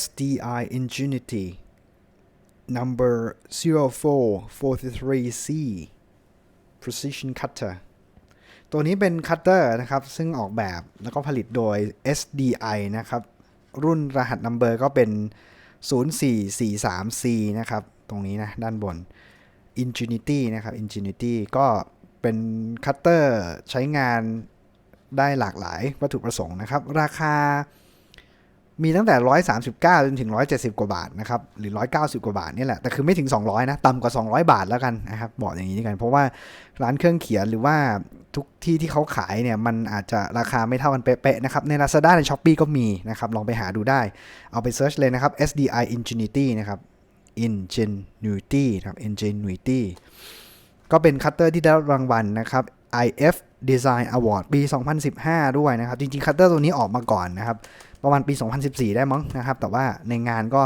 SDI Ingenuity number 0443C precision cutter ตัวนี้เป็นคัตเตอร์นะครับ ซึ่งออกแบบแล้วก็ผลิตโดย SDI นะครับ รุ่นรหัสนัมเบอร์ก็เป็น 0443C นะครับ ตรงนี้นะ ด้านบน Ingenuity นะครับ Ingenuity ก็เป็นคัตเตอร์ใช้งานได้หลากหลายวัตถุประสงค์นะครับ ราคา มีตั้งแต่ 139จนถึง 170 กว่าบาทนะครับหรือ 190 กว่าบาทนี่แหละแต่คือไม่ถึง 200 นะต่ำกว่า 200 บาทแล้วกันนะครับบอกอย่างนี้กัน เพราะว่าร้านเครื่องเขียนหรือว่าทุกที่ที่เขาขายเนี่ยมันอาจจะราคาไม่เท่ากันเป๊ะๆนะครับใน Lazada ใน Shopee ก็มีนะครับลองไปหาดูได้ เอาไปเซิร์ชเลยนะครับ SDI Ingenuity นะครับ Ingenuity นะครับ Ingenuity ก็เป็นคัตเตอร์ที่ได้รับรางวัลนะครับ IF Design Award ปี 2015 ด้วยนะครับ จริงๆ คัตเตอร์ตัวนี้ออกมาก่อนนะครับ ประมาณปี 2014 ได้มั้งนะครับ แต่ว่าในงานก็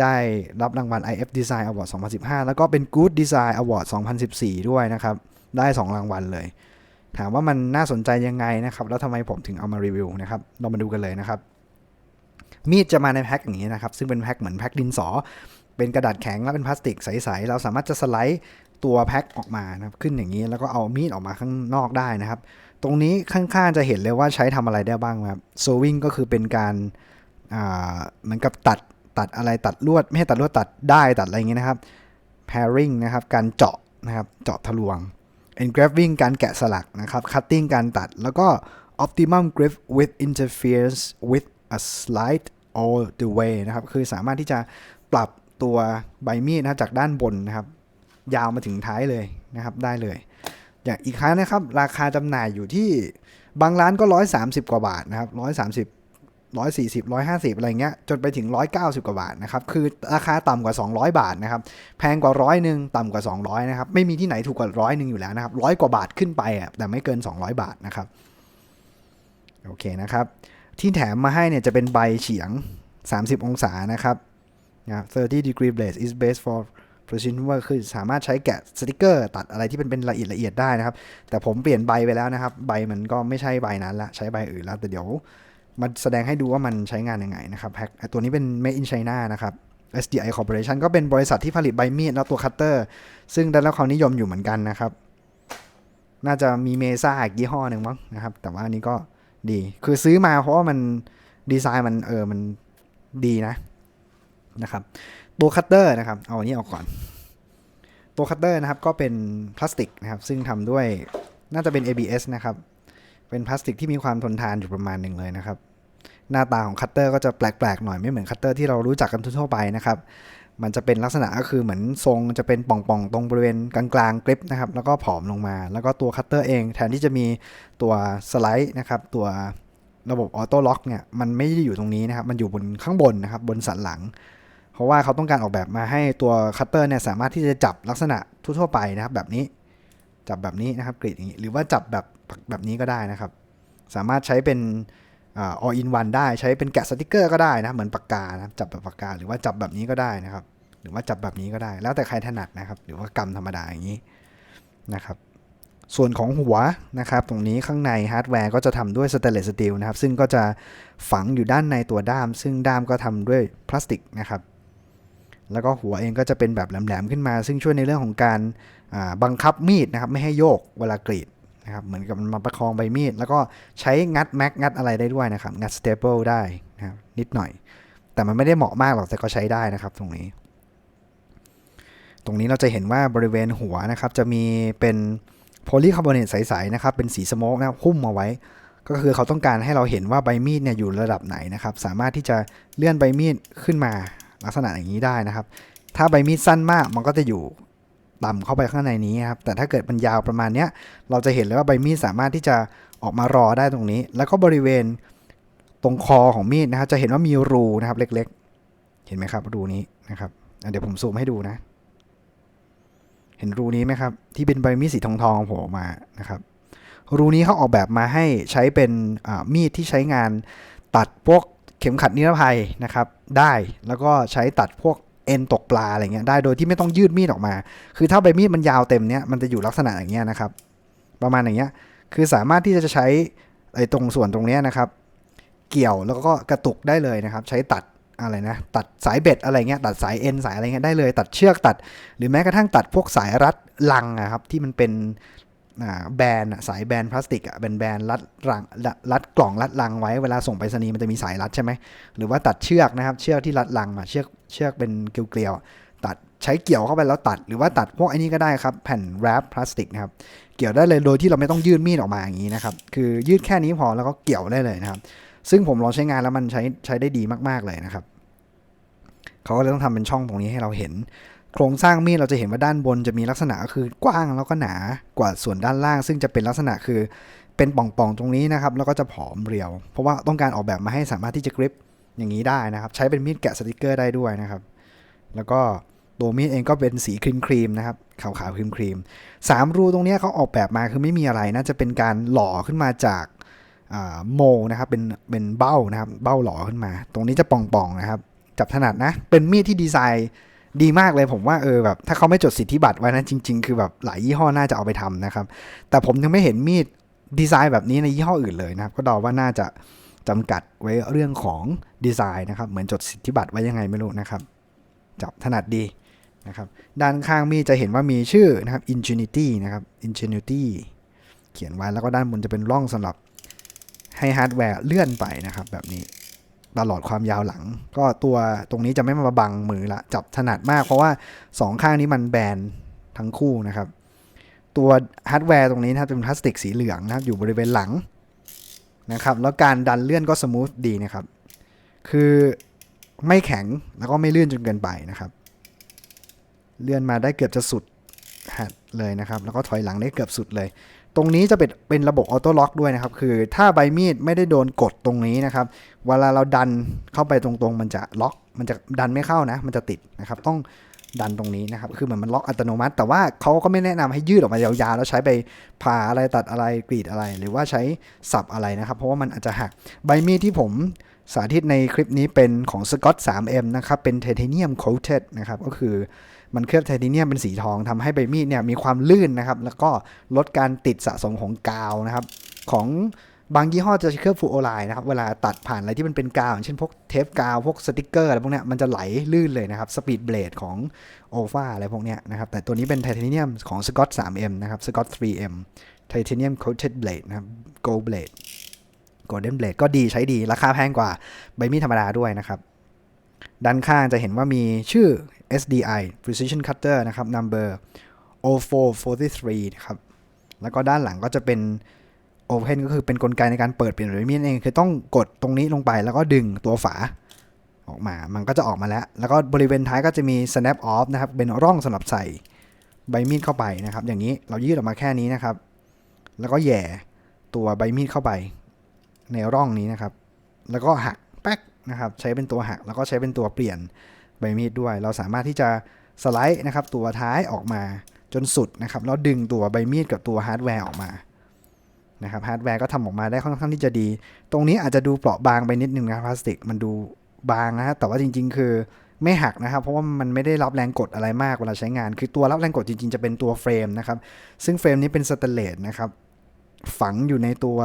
ได้รับรางวัล IF Design Award 2015 แล้วก็เป็น Good Design Award 2014 ด้วยนะครับ ได้ 2 รางวัลเลย ถามว่ามันน่าสนใจยังไงนะครับ แล้วทำไมผมถึงเอามารีวิวนะครับ เรามาดูกันเลยนะครับ มีดจะมาในแพ็คอย่างนี้นะครับ ซึ่งเป็นแพ็คเหมือนแพ็คดินสอ เป็นกระดาษแข็งแล้วเป็นพลาสติกใสๆ เราสามารถจะสไลด์ตัวแพ็คออกมานะครับ ขึ้นอย่างนี้แล้วก็เอามีดออกมาข้างนอกได้นะครับ ตรงนี้ข้างๆจะเห็นเลยว่าใช้ทำอะไรได้บ้างครับ sewing ก็คือเป็นการเหมือนกับตัดตัดอะไรตัดลวด ไม่ใช่ตัดลวดตัดได้ตัดอะไรอย่างนี้นะครับ pairing นะครับ การเจาะนะครับเจาะทะลวง engraving การแกะสลักนะครับ cutting การตัด แล้วก็ optimum grip with interference with a slide all the way นะครับ คือสามารถที่จะปรับตัวใบมีดนะจากด้านบนนะครับ ยาวมาถึงท้ายเลยนะครับ ได้เลย อย่างอีกครั้งนะครับ ราคาจำหน่ายอยู่ที่บางร้านก็ 130 กว่าบาทนะครับ 130 140 150 อะไรเงี้ย จนไปถึง 190 กว่าบาทนะครับ คือราคาต่ำกว่า 200 บาทนะครับ แพงกว่าร้อยหนึ่งต่ำกว่า 200 นะครับ ไม่มีที่ไหนถูกกว่าร้อยหนึ่งอยู่แล้วนะครับร้อยกว่าบาทขึ้นไปอะ แต่ไม่เกิน 200 บาทนะครับ โอเคนะครับ ที่แถมมาให้เนี่ยจะเป็นใบเฉียง 30 องศานะครับนะ30 degree blade is best for precision work คือสามารถใช้แกะสติกเกอร์ ตัดอะไรที่เป็นเป็นละเอียดละเอียดได้นะครับ แต่ผมเปลี่ยนใบไปแล้วนะครับ ใบมันก็ไม่ใช่ใบนั้นละใช้ใบอื่นแล้วแต่เดี๋ยวมาแสดงให้ดูว่ามันใช้งานยังไงนะครับแพ็คตัวนี้เป็น made in China นะครับ SDI Corporation ก็เป็นบริษัทที่ผลิตใบมีดแล้วตัวคัตเตอร์ ซึ่งได้รับความนิยมอยู่เหมือนกันนะครับ น่าจะมีเมซ่าอีกยี่ห้อหนึ่งมั้งนะครับ แต่ว่าอันนี้ก็ดี คือซื้อมาเพราะว่ามันดีไซน์มันเออมันดีนะนะครับ ตัวคัตเตอร์นะครับ เอาอันนี้ออกก่อน ตัวคัตเตอร์นะครับก็เป็นพลาสติกนะครับ ซึ่งทำด้วยน่าจะเป็น ABS นะครับ เป็นพลาสติกที่มีความทนทานอยู่ประมาณหนึ่งเลยนะครับ หน้าตาของคัตเตอร์ก็จะแปลกๆหน่อยไม่เหมือนคัตเตอร์ที่เรารู้จักกันทั่วไปนะครับ มันจะเป็นลักษณะก็คือเหมือนทรงจะเป็นป่องๆ ตรงบริเวณกลางๆกริปนะครับ แล้วก็ผอมลงมา แล้วก็ตัวคัตเตอร์เองแทนที่จะมีตัวสไลด์นะครับตัวระบบออโต้ล็อกเนี่ยมันไม่ได้อยู่ตรงนี้นะครับ มันอยู่บนข้างบนนะครับ บนสันหลัง เพราะว่าเขาต้องการออกแบบมาให้ตัวคัตเตอร์เนี่ยสามารถที่จะจับลักษณะทั่วไปนะครับ แบบนี้จับแบบนี้นะครับกรีดอย่างนี้หรือว่าจับแบบแบบนี้ก็ได้นะครับ สามารถใช้เป็นอ all in one ได้ใช้เป็นแกะสติกเกอร์ก็ได้นะเหมือนปากกานะจับแบบปากกา หรือว่าจับแบบนี้ก็ได้นะครับ หรือว่าจับแบบนี้ก็ได้ แล้วแต่ใครถนัดนะครับ หรือว่ากำธรรมดาอย่างนี้นะครับ ส่วนของหัวนะครับ ตรงนี้ข้างในฮาร์ดแวร์ก็จะทำด้วยสเตนเลสสตีลนะครับ ซึ่งก็จะฝังอยู่ด้านในตัวด้าม ซึ่งด้ามก็ทำด้วยพลาสติกนะครับ แล้วก็หัวเองก็จะเป็นแบบแหลมๆขึ้นมา ซึ่งช่วยในเรื่องของการบังคับมีดนะครับไม่ให้โยกเวลากรีดนะครับเหมือนกับมันมาประคองใบมีด แล้วก็ใช้งัดแม็กงัดอะไรได้ด้วยนะครับ งัดสเตเปิลได้นะครับนิดหน่อย แต่มันไม่ได้เหมาะมากหรอกแต่ก็ใช้ได้นะครับตรงนี้ ตรงนี้เราจะเห็นว่าบริเวณหัวนะครับจะมีเป็นโพลีคาร์บอเนตใสๆนะครับเป็นสีสโมกนะหุ้มมาไว้ ก็คือเขาต้องการให้เราเห็นว่าใบมีดเนี่ยอยู่ระดับไหนนะครับสามารถที่จะเลื่อนใบมีดขึ้นมา ลักษณะอย่างนี้ได้นะครับ ถ้าใบมีดสั้นมากมันก็จะอยู่ต่ำเข้าไปข้างในนี้ครับแต่ถ้าเกิดมันยาวประมาณนี้เราจะเห็นเลยว่าใบมีดสามารถที่จะออกมารอได้ตรงนี้ แล้วก็บริเวณตรงคอของมีดนะครับจะเห็นว่ามีรูนะครับเล็กๆ เห็นไหมครับรูนี้นะครับเดี๋ยวผมซูมให้ดูนะ เห็นรูนี้ไหมครับที่เป็นใบมีดสีทองทองโผล่มานะครับรูนี้เขาออกแบบมาให้ใช้เป็นมีดที่ใช้งานตัดพวก เข็มขัดนิรภัยนะครับได้แล้วก็ใช้ตัดพวกเอ็นตกปลาอะไรเงี้ยได้โดยที่ไม่ต้องยืดมีดออกมา คือถ้าใบมีดมันยาวเต็มเนี้ยมันจะอยู่ลักษณะอย่างเงี้ยนะครับ ประมาณอย่างเงี้ยคือสามารถที่จะใช้ไอ้ตรงส่วนตรงเนี้ยนะครับ เกี่ยวแล้วก็กระตุกได้เลยนะครับ ใช้ตัดอะไรนะตัดสายเบ็ดอะไรเงี้ยตัดสายเอ็นสายอะไรเงี้ยได้เลย ตัดเชือกตัด หรือแม้กระทั่งตัดพวกสายรัดลังอะครับที่มันเป็น แบนสายแบนพลาสติกอะแบนแบนรัดรังรัดกล่องรัดลังไว้เวลาส่งไปรษณีย์มันจะมีสายรัดใช่ไหมหรือว่าตัดเชือกนะครับ เชือกที่รัดลังอะเชือกเชือกเป็นเกลียวๆตัดใช้เกี่ยวเข้าไปแล้วตัดหรือว่าตัดพวกไอ้นี้ก็ได้ครับ แผ่นแรปพลาสติกนะครับเกี่ยวได้เลยโดยที่เราไม่ต้องยืดมีดออกมาอย่างนี้นะครับคือยืดแค่นี้พอแล้วก็เกี่ยวได้เลยนะครับ ซึ่งผมลองใช้งานแล้วมันใช้ใช้ได้ดีมากๆเลยนะครับเขาก็เลยต้องทำเป็นช่องตรงนี้ให้เราเห็น โครงสร้างมีดเราจะเห็นว่าด้านบนจะมีลักษณะคือกว้างแล้วก็หนากว่าส่วนด้านล่าง ซึ่งจะเป็นลักษณะคือเป็นป่องๆตรงนี้นะครับ แล้วก็จะผอมเรียว เพราะว่าต้องการออกแบบมาให้สามารถที่จะกริปอย่างนี้ได้นะครับ ใช้เป็นมีดแกะสติกเกอร์ได้ด้วยนะครับ แล้วก็ตัวมีดเองก็เป็นสีครีมครีมๆนะครับขาวๆครีมครีมๆสามรูตรงนี้เขาออกแบบมาคือไม่มีอะไรนะจะเป็นการหล่อขึ้นมาจากโมนะครับเป็นเป็นเบ้านะครับเบ้าหล่อขึ้นมา ตรงนี้จะป่องๆนะครับ จับถนัดนะเป็นมีดที่ดีไซน์ ดีมากเลยผมว่าเออแบบถ้าเขาไม่จดสิทธิบัตรไว้นะจริง ๆ คือแบบหลายยี่ห้อน่าจะเอาไปทำนะครับ แต่ผมยังไม่เห็นมีดดีไซน์แบบนี้ในยี่ห้ออื่นเลยนะครับ ก็เดาว่าน่าจะจำกัดไว้เรื่องของดีไซน์นะครับ เหมือนจดสิทธิบัตรไว้ยังไงไม่รู้นะครับจับถนัดดีนะครับ ด้านข้างมีจะเห็นว่ามีชื่อนะครับ Ingenuity นะครับ Ingenuity เขียนไว้แล้วก็ด้านบนจะเป็นร่องสำหรับให้ฮาร์ดแวร์เลื่อนไปนะครับ แบบนี้ ตลอดความยาวหลัง ก็ตัวตรงนี้จะไม่มาบังมือละจับถนัดมากเพราะว่าสองข้างนี้มันแบนทั้งคู่นะครับ ตัวฮาร์ดแวร์ตรงนี้นะครับเป็นพลาสติกสีเหลืองนะครับอยู่บริเวณหลังนะครับแล้วการดันเลื่อนก็สมูทดีนะครับ คือไม่แข็งแล้วก็ไม่เลื่อนจนเกินไปนะครับ เลื่อนมาได้เกือบจะสุดหัดเลยนะครับ แล้วก็ถอยหลังได้เกือบสุดเลย ตรงนี้จะเป็นเป็นระบบออโต้ล็อกด้วยนะครับ คือถ้าใบมีดไม่ได้โดนกดตรงนี้นะครับ เวลาเราดันเข้าไปตรงๆ มันจะล็อก มันจะดันไม่เข้านะ มันจะติดนะครับ ต้องดันตรงนี้นะครับ คือเหมือนมันล็อกอัตโนมัติ แต่ว่าเขาก็ไม่แนะนำให้ยืดออกมายาวๆ แล้วใช้ไปผ่าอะไรตัดอะไรกรีดอะไร หรือว่าใช้สับอะไรนะครับ เพราะว่ามันอาจจะหัก ใบมีดที่ผมสาธิตในคลิปนี้เป็นของ Scott 3M นะครับ เป็นไทเทเนียมโค a ตนะครับ ก็คือ มันเคลือบไทเทเนียมเป็นสีทองทำให้ใบมีดเนี่ยมีความลื่นนะครับ แล้วก็ลดการติดสะสมของกาวนะครับ ของบางยี่ห้อจะเคลือบฟูโอไลน์นะครับ เวลาตัดผ่านอะไรที่มันเป็นกาวอย่างเช่นพวกเทปกาว พวกสติกเกอร์อะไรพวกเนี้ยมันจะไหลลื่นเลยนะครับ สปีดเบลดของโอฟาอะไรพวกเนี้ยนะครับ แต่ตัวนี้เป็นไทเทเนียมของ Scott 3M นะครับ Scott 3M ไทเทเนียม coated blade นะครับ gold blade golden blade ก็ดีใช้ดี ราคาแพงกว่าใบมีดธรรมดาด้วยนะครับ ด้านข้างจะเห็นว่ามีชื่อ SDI precision cutter นะครับ number 0443นะครับ แล้วก็ด้านหลังก็จะเป็น open ก็คือเป็นกลไกในการเปิดเปลี่ยนใบมีดเอง คือต้องกดตรงนี้ลงไปแล้วก็ดึงตัวฝาออกมา มันก็จะออกมาแล้ว แล้วก็บริเวณท้ายก็จะมี snap off นะครับ เป็นร่องสำหรับใส่ใบมีดเข้าไปนะครับ อย่างนี้เรายืดออกมาแค่นี้นะครับ แล้วก็แย่ตัวใบมีดเข้าไปในร่องนี้นะครับ แล้วก็หักแป๊ก นะครับใช้เป็นตัวหักแล้วก็ใช้เป็นตัวเปลี่ยนใบมีดด้วย เราสามารถที่จะสไลด์นะครับตัวท้ายออกมาจนสุดนะครับแล้วดึงตัวใบมีดกับตัวฮาร์ดแวร์ออกมานะครับฮาร์ดแวร์ก็ทำออกมาได้ค่อนข้างที่จะดี ตรงนี้อาจจะดูเปราะบางไปนิดนึงนะพลาสติกมันดูบางนะฮะแต่ว่าจริง ๆ คือไม่หักนะครับ เพราะว่ามันไม่ได้รับแรงกดอะไรมากเวลาใช้งาน คือตัวรับแรงกดจริง ๆ จะเป็นตัวเฟรมนะครับ ซึ่งเฟรมนี้เป็นสแตนเลสนะครับ ฝังอยู่ในตัว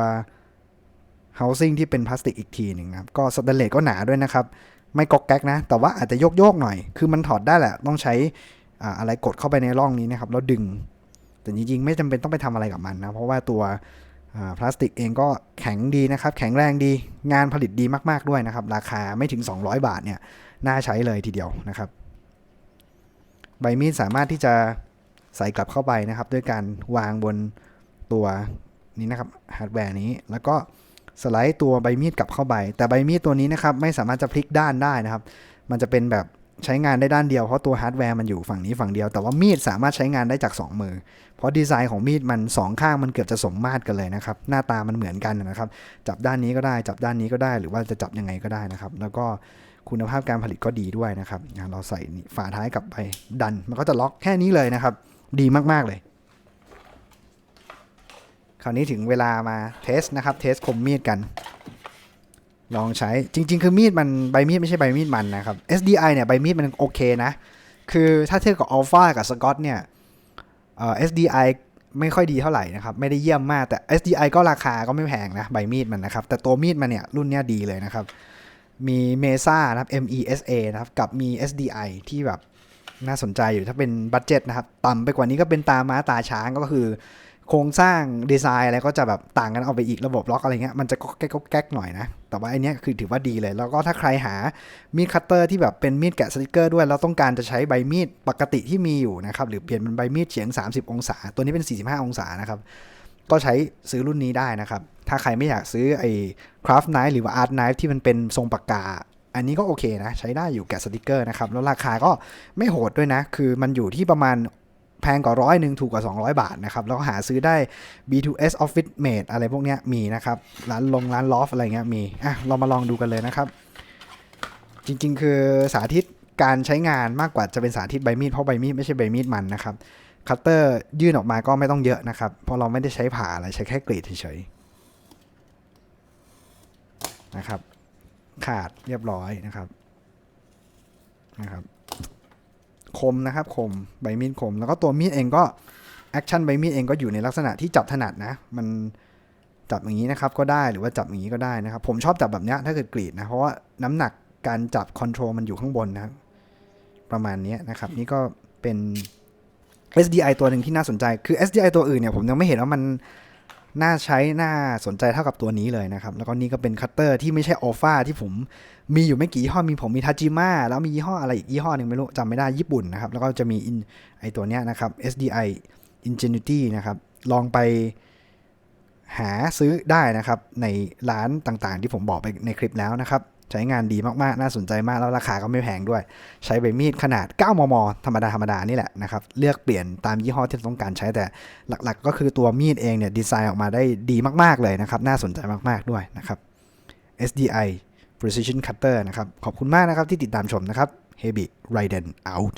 housing ที่เป็นพลาสติกอีกทีหนึ่งนะครับ ก็สแตนเลสก็หนาด้วยนะครับ ไม่กอกแก๊กนะ แต่ว่าอาจจะโยกๆหน่อย คือมันถอดได้แหละ ต้องใช้อะไรกดเข้าไปในร่องนี้นะครับ แล้วดึง แต่จริงๆ ไม่จำเป็นต้องไปทำอะไรกับมันนะ เพราะว่าตัวพลาสติกเองก็แข็งดีนะครับ แข็งแรงดี งานผลิตดีมากๆด้วยนะครับ ราคาไม่ถึง 200 บาทเนี่ย น่าใช้เลยทีเดียวนะครับ ใบมีดสามารถที่จะใส่กลับเข้าไปนะครับ ด้วยการวางบนตัวนี้นะครับ ฮาร์ดแวร์นี้ แล้วก็ สไลด์ตัวใบมีดกลับเข้าไป แต่ใบมีดตัวนี้นะครับไม่สามารถจะพลิกด้านได้นะครับ มันจะเป็นแบบใช้งานได้ด้านเดียวเพราะตัวฮาร์ดแวร์มันอยู่ฝั่งนี้ฝั่งเดียว แต่ว่ามีดสามารถใช้งานได้จาก 2 มือ เพราะดีไซน์ของมีดมัน 2 ข้างมันเกือบจะสมมาตรกันเลยนะครับ หน้าตามันเหมือนกันนะครับ จับด้านนี้ก็ได้จับด้านนี้ก็ได้ หรือว่าจะจับยังไงก็ได้นะครับ แล้วก็คุณภาพการผลิตก็ดีด้วยนะครับ เราใส่นี่ฝาท้ายกลับไปดัน มันก็จะล็อกแค่นี้เลยนะครับ ดีมากๆเลย คราวนี้ถึงเวลามาเทสนะครับเทสคมมีดกัน ลองใช้จริง ๆ คือมีดมันใบมีดไม่ใช่ใบมีดมันนะครับ SDI เนี่ยใบมีดมันโอเคนะ คือถ้าเทียบกับ Alpha กับ Scott เนี่ยเอ่อ SDI ไม่ค่อยดีเท่าไหร่นะครับ ไม่ได้เยี่ยมมากแต่ SDI ก็ราคาก็ไม่แพงนะใบมีดมันนะครับ แต่ตัวมีดมันเนี่ยรุ่นเนี้ยดีเลยนะครับ มี Mesa นะครับ MESA นะครับกับมี SDI ที่แบบน่าสนใจอยู่ถ้าเป็นบัตเจ็ตนะครับ ต่ำไปกว่านี้ก็เป็นตาม้าตาช้างก็คือ โครงสร้างดีไซน์อะไรก็จะแบบต่างกันเอาไปอีกระบบล็อกอะไรเงี้ยมันจะก็แก๊กก็แก๊กหน่อยนะ แต่ว่าไอเนี้ยคือถือว่าดีเลย แล้วก็ถ้าใครหามีดคัตเตอร์ที่แบบเป็นมีดแกะสติกเกอร์ด้วยแล้วต้องการจะใช้ใบมีดปกติที่มีอยู่นะครับหรือเปลี่ยนเป็นใบมีดเฉียง 30 องศา ตัวนี้เป็น 45 องศานะครับก็ใช้ซื้อรุ่นนี้ได้นะครับ ถ้าใครไม่อยากซื้อไอ้ craft knife หรือว่า art knife ที่มันเป็นทรงปากกา อันนี้ก็โอเคนะ ใช้ได้อยู่แกะสติกเกอร์นะครับ แล้วราคาก็ไม่โหดด้วยนะ คือมันอยู่ที่ประมาณ แพงกว่าร้อยหนึ่งถูกกว่า 200 บาทนะครับ แล้วก็หาซื้อได้ B2S Office Mate อะไรพวกนี้มีนะครับ ร้านลงร้านลอฟอะไรเงี้ยมี อะ เรามาลองดูกันเลยนะครับ จริงๆ คือสาธิตการใช้งานมากกว่าจะเป็นสาธิตใบมีด เพราะใบมีดไม่ใช่ใบมีดมันนะครับ คัตเตอร์ยื่นออกมาก็ไม่ต้องเยอะนะครับ เพราะเราไม่ได้ใช้ผ่าอะไรใช้แค่กรีดเฉยๆนะครับ ขาดเรียบร้อยนะครับนะครับ คมนะครับคมใบมีดคม แล้วก็ตัวมีดเองก็แอคชั่นใบมีดเองก็อยู่ในลักษณะที่จับถนัดนะ มันจับอย่างนี้นะครับก็ได้หรือว่าจับอย่างนี้ก็ได้นะครับ ผมชอบจับแบบเนี้ยถ้าเกิดกรีดนะเพราะว่าน้ำหนักการจับคอนโทรลมันอยู่ข้างบนนะครับประมาณนี้นะครับ นี่ก็เป็น SDI ตัวหนึ่งที่น่าสนใจคือ SDI ตัวอื่นเนี่ยผมยังไม่เห็นว่ามัน น่าใช้น่าสนใจเท่ากับตัวนี้เลยนะครับ แล้วก็นี่ก็เป็นคัตเตอร์ที่ไม่ใช่อัลฟาที่ผมมีอยู่ไม่กี่ยี่ห้อมีผมมีทาจิมาแล้วมียี่ห้ออะไรอีกยี่ห้อหนึ่งไม่รู้จำไม่ได้ญี่ปุ่นนะครับ แล้วก็จะมีไอตัวเนี้ยนะครับ SDI Ingenuity นะครับ ลองไปหาซื้อได้นะครับในร้านต่างๆ ที่ผมบอกไปในคลิปแล้วนะครับ ใช้งานดีมากๆ น่าสนใจมากแล้วราคาก็ไม่แพงด้วย ใช้ใบมีดขนาด 9 มม ธรรมดาธรรมดานี่แหละนะครับ เลือกเปลี่ยนตามยี่ห้อที่ต้องการใช้แต่หลักๆ ก็คือตัวมีดเองเนี่ยดีไซน์ออกมาได้ดีมากๆเลยนะครับ น่าสนใจมากๆด้วยนะครับ SDI Precision Cutter นะครับ ขอบคุณมากนะครับที่ติดตามชมนะครับ Heavy Raiden out